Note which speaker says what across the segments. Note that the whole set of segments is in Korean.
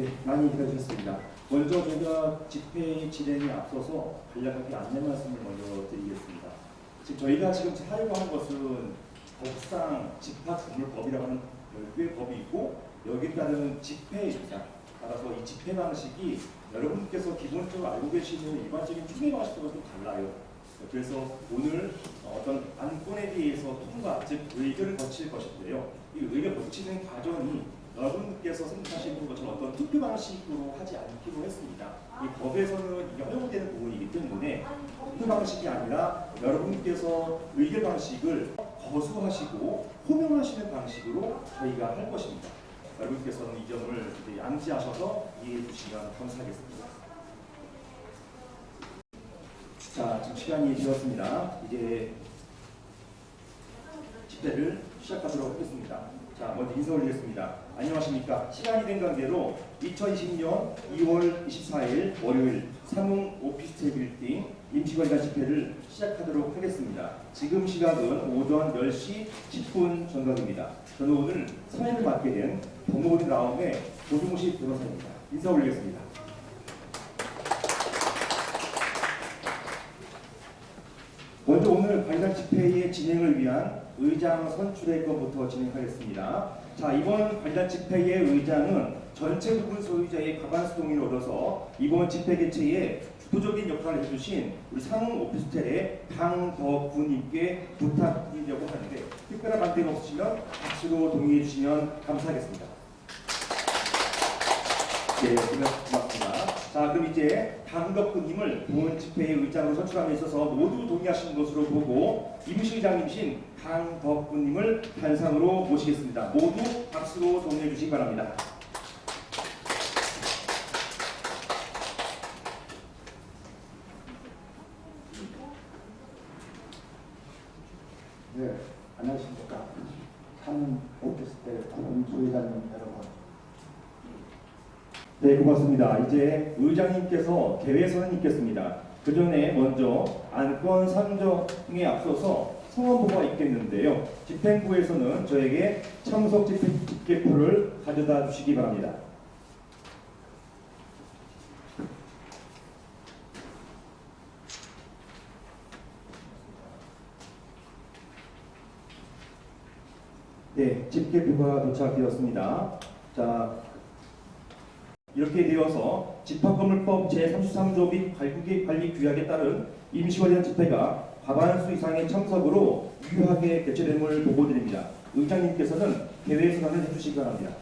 Speaker 1: 네, 많이 기다리셨습니다. 먼저 저희가 집회 진행에 앞서서 간략하게 안내 말씀을 먼저 드리겠습니다. 지금 저희가 지금 하려고 하는 것은 법상 집합건물법이라고 하는 별도의 법이 있고 여기에 따르는 집회 일자 따라서 이 집회 방식이 여러분께서 기본적으로 알고 계시는 일반적인 총회 방식과는 좀 달라요. 그래서 오늘 어떤 안건에 대해서 통과, 즉 의견을 거칠 것인데요. 이 의견 거치는 과정이 여러분께서 생각하시는 것처럼 어떤 투표 방식으로 하지 않기로 했습니다. 이 법에서는 이게 허용되는 부분이기 때문에 투표 방식이 아니라 여러분께서 의견 방식을 거수하시고 호명하시는 방식으로 저희가 할 것입니다. 여러분께서는 이 점을 양지하셔서 이해해 주시면 감사하겠습니다. 자, 지금 시간이 되었습니다. 이제 집회를 시작하도록 하겠습니다. 자, 먼저 인사 올리겠습니다. 안녕하십니까. 시간이 된 관계로 2020년 2월 24일 월요일 삼흥 오피스텔 빌딩 임시관리관 집회를 시작하도록 하겠습니다. 지금 시각은 오전 10시 10분 정각입니다. 저는 오늘 사회를 맡게 된 법무부 라움의 조중식 변호사입니다. 인사 올리겠습니다. 먼저 오늘 관련 집회의 진행을 위한 의장 선출의 것부터 진행하겠습니다. 자, 이번 관련 집회의 의장은 전체 부분 소유자의 과반수 동의를 얻어서 이번 집회 개최에 주도적인 역할을 해주신 우리 상흥 오피스텔의 강덕구님께 부탁드리려고 하는데 특별한 반대가 없으시면 박수로 동의해 주시면 감사하겠습니다. 네, 고맙습니다. 자, 그럼 이제 강덕구님을 본 집회의 의장으로 선출함에 있어서 모두 동의하신 것으로 보고 임시의장님이신 강덕구님을 단상으로 모시겠습니다. 모두 박수로 동의해 주시기 바랍니다.
Speaker 2: 네, 안녕하십니까. 산 오피스텔 공수회장님 여러분.
Speaker 1: 네, 고맙습니다. 이제 의장님께서 개회선을 있겠습니다. 그 전에 먼저 안건 상정에 앞서서 성원보가 있겠는데요. 집행부에서는 저에게 참석 집계표를 가져다 주시기 바랍니다. 네, 집계표가 도착되었습니다. 자, 이렇게 되어서 집합건물법 제33조 및 관리, 관리 규약에 따른 임시관련 집회가 과반수 이상의 참석으로 유효하게 개최됨을 보고드립니다. 의장님께서는 개회 선언을 해주시기 바랍니다.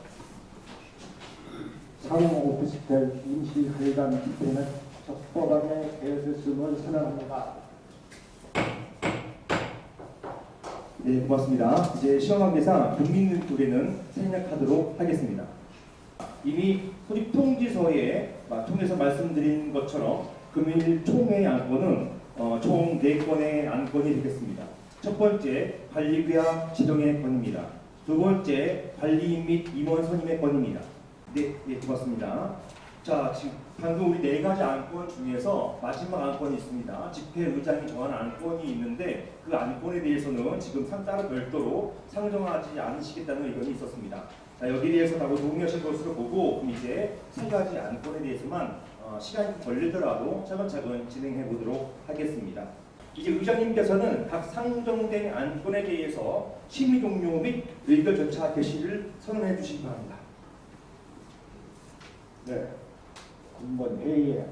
Speaker 2: 산 오피스텔 임시회관 집회는 적법하게 개최됐음을 선언합니다.
Speaker 1: 네, 고맙습니다. 이제 시험 관계상 국민들에는 생략하도록 하겠습니다. 이미 소집 통지서에 마- 통해서 말씀드린 것처럼 금일 총회 안건은 어, 총 4건의 안건이 되겠습니다. 첫 번째, 관리규약 지정의 건입니다. 두 번째, 관리인 및 임원 선임의 건입니다. 네, 네, 고맙습니다. 자, 지금 방금 우리 네 가지 안건 중에서 마지막 안건이 있습니다. 집회 의장이 정한 안건이 있는데 그 안건에 대해서는 지금 상 따로 별도로 상정하지 않으시겠다는 의견이 있었습니다. 자, 여기에 대해서 다고 동의하신 것으로 보고 그럼 이제 세 가지 안건에 대해서만 어, 시간이 좀 걸리더라도 차근차근 진행해 보도록 하겠습니다. 이제 의장님께서는 각 상정된 안건에 대해서 심의 종료 및 의결 절차 개시를 선언해 주시기 바랍니다.
Speaker 2: 네, 군본 회의에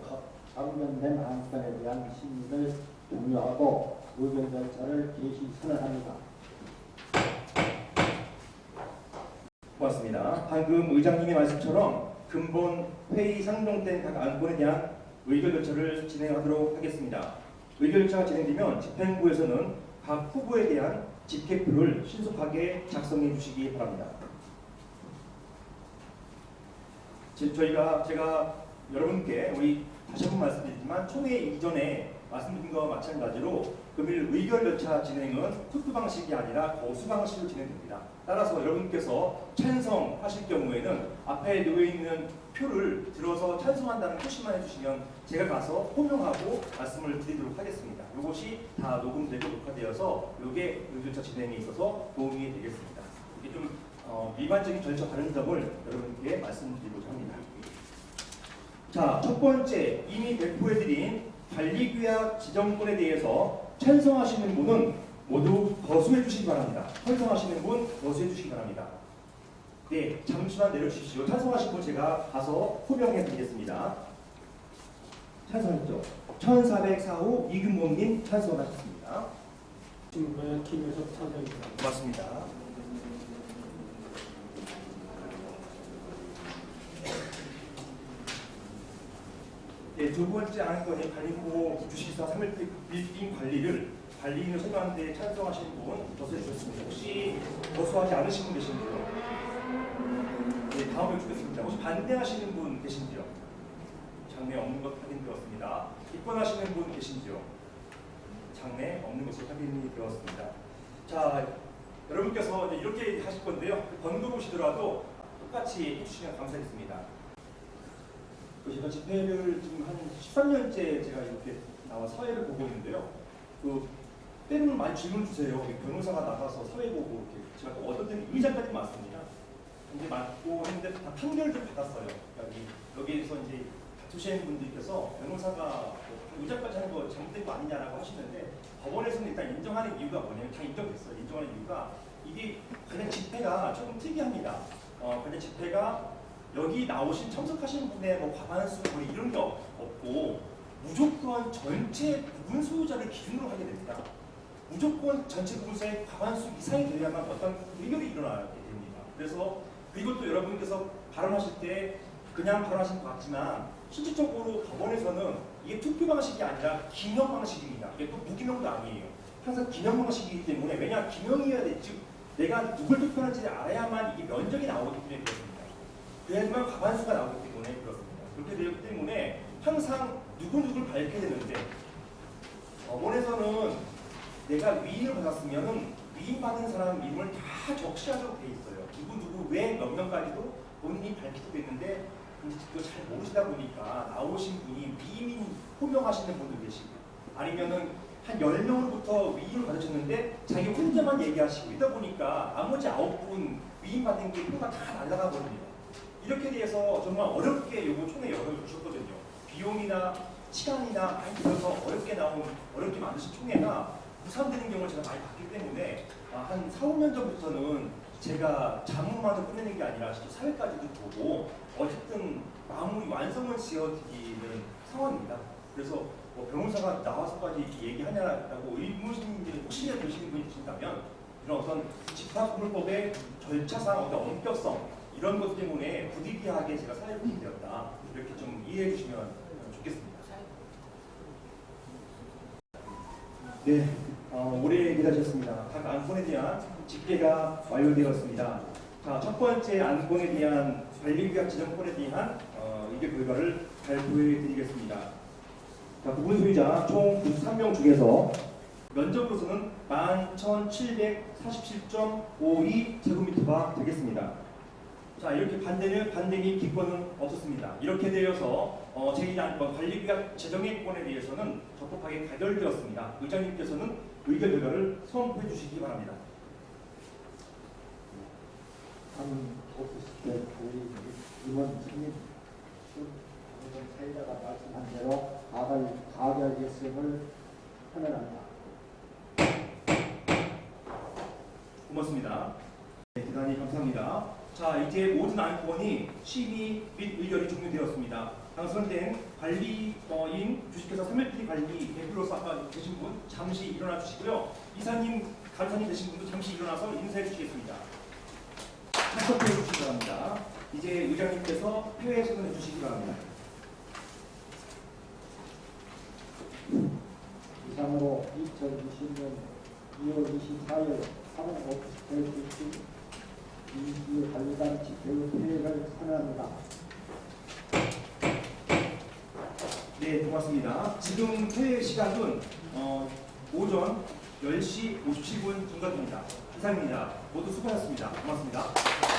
Speaker 2: 방면된 안건에 대한 심의를 종료하고 의견 절차를 개시 선언합니다.
Speaker 1: 고맙습니다. 방금 의장님의 말씀처럼 근본 회의 상정된 각 안건에 대한 의결 절차를 진행하도록 하겠습니다. 의결 절차가 진행되면 집행부에서는 각 후보에 대한 집계표를 신속하게 작성해 주시기 바랍니다. 지- 저희가 제가 여러분께 우리 다시 한 번 말씀드리지만 총회 이전에 말씀드린 것과 마찬가지로 금일 의결 절차 진행은 투표 방식이 아니라 거수 방식으로 진행됩니다. 따라서 여러분께서 찬성하실 경우에는 앞에 놓여 있는 표를 들어서 찬성한다는 표시만 해주시면 제가 가서 호명하고 말씀을 드리도록 하겠습니다. 이것이 다 녹음되고 녹화되어서 이게 의결 절차 진행에 있어서 도움이 되겠습니다. 이게 좀 어, 일반적인 절차 다른 점을 여러분께 말씀드리고자 합니다. 자, 첫 번째 이미 배포해드린 관리규약 지정권에 대해서 찬성하시는 분은 모두 거수해 주시기 바랍니다. 찬성하시는 분 거수해 주시기 바랍니다. 네, 잠시만 내려주십시오. 찬성하신 분 제가 가서 호명해 드리겠습니다. 찬성했죠? 1404호 이금봉님 찬성하셨습니다.
Speaker 2: 신문에 김에서 찬성입니다.
Speaker 1: 고맙습니다. 네, 두 번째 안건이 관리고 주식사 3일 빌딩 관리를 관리인을 선정하는 데 찬성하시는 분 거수해 주셨습니다. 혹시 거수하지 않으신 분 계신지요? 네, 다음에 주겠습니다. 혹시 반대하시는 분 계신지요? 장례 없는 것 확인되었습니다. 입건하시는 분 계신지요? 장례 없는 것으로 확인이 되었습니다. 자, 여러분께서 이렇게 하실 건데요. 번거로우시더라도 똑같이 해주시면 감사하겠습니다. 그 제가 집회를 지금 한 13년째 제가 이렇게 나와 사회를 보고 있는데요. 그 때로는 많이 질문 주세요. 변호사가 나가서 사회 보고 이렇게 제가 또 어떤 때는 의자까지 맞습니다. 근데 맞고 했는데 다 판결을 받았어요. 여기 여기에서 이제 다투시는 분들께서 변호사가 뭐 의자까지 하는 거 잘못된 거 아니냐라고 하시는데 법원에서는 일단 인정하는 이유가 뭐냐면 다 인정됐어요. 인정하는 이유가 이게 관련 집회가 조금 특이합니다. 어, 관련 집회가 여기 나오신 참석하신 분의 뭐 과반수 뭐 이런 게 없- 없고 무조건 전체 부분 소유자를 기준으로 하게 됩니다. 무조건 전체 부분수의 과반수 이상이 돼야만 어떤 의결이 일어나게 됩니다. 그래서 또 여러분께서 발언하실 때 그냥 발언하신 것 같지만 실질적으로 법원에서는 이게 투표 방식이 아니라 기명 방식입니다. 이게 또 무기명도 아니에요. 항상 기명 방식이기 때문에 왜냐 기명이어야 돼. 즉 내가 누굴 투표하는지 알아야만 이게 면적이 나오기 때문에 그래야지만 과반수가 나오기 때문에 그렇습니다. 그렇게 되기 때문에 항상 누구누구를 밝혀야 되는데 법원에서는 내가 위임을 받았으면은 위임받은 사람 이름을 다 적시하도록 돼 있어요. 누구누구 왜 몇 명까지도 본인이 밝히도 됐는데 근데 그거 잘 모르시다 보니까 나오신 분이 위임인 호명하시는 분도 계시고 아니면은 한 10명으로부터 위임을 받으셨는데 자기 혼자만 얘기하시고 이러다 보니까 나머지 9분 위임받은 게 표가 다 날아가 버립니다. 이렇게 돼서 정말 어렵게 요거 총회 열어 주셨거든요. 비용이나 시간이나 많이 들어서 어렵게 나온 어렵게 만드신 총회가 무산되는 경우를 제가 많이 봤기 때문에 아, 한 4, 5년 전부터는 제가 자문만을 끝내는 게 아니라 진짜 사회까지도 보고 어쨌든 마무리 완성을 지어드리는 상황입니다. 그래서 뭐 변호사가 나와서까지 얘기하냐라고 의문이 혹시나 드시는 분이 계신다면 이런 어떤 집합법의 절차상 어떤 엄격성 이런 것 때문에 부득이하게 제가 보게 되었다 이렇게 좀 이해해 주시면 좋겠습니다. 네, 어, 오래 기다리셨습니다. 각 안건에 대한 집계가 완료되었습니다. 자, 첫 번째 안건에 대한 관리규약 지정권에 대한 어, 의결 결과를 발표해 드리겠습니다. 자, 부분 소유자 총 93명 중에서 면적으로서는 11,747.52 제곱미터가 되겠습니다. 자 이렇게 반대는 반대니 기권은 없었습니다. 이렇게 되어서 어, 제2단 관리규약 제정의권에 대해서는 적법하게 가결되었습니다. 의장님께서는 의결 결과를 선포해 주시기 바랍니다.
Speaker 2: 한 오피스텔 부의 임원 승인 방금 사회자가 말씀한 대로 가결, 가결 예정을 선언합니다.
Speaker 1: 고맙습니다. 네, 대단히 감사합니다. 자, 이제 모든 안건이 심의 및 의결이 종료되었습니다. 당선된 관리인 주식회사 3일피 관리 대표로서 아까 계신 분 잠시 일어나 주시고요. 이사님, 간사님 되신 분도 잠시 일어나서 인사해 주시겠습니다. 합석해 주시기 바랍니다. 이제 의장님께서 표에 손을 주시기 바랍니다.
Speaker 2: 이상으로 2020년 2월 24일 사원 오피스텔 주식 임시관리단 집회의 폐회를 선언합니다.
Speaker 1: 네, 고맙습니다. 지금 퇴 시각은 어, 오전 10시 57분 중간입니다. 이상입니다. 모두 수고하셨습니다. 고맙습니다.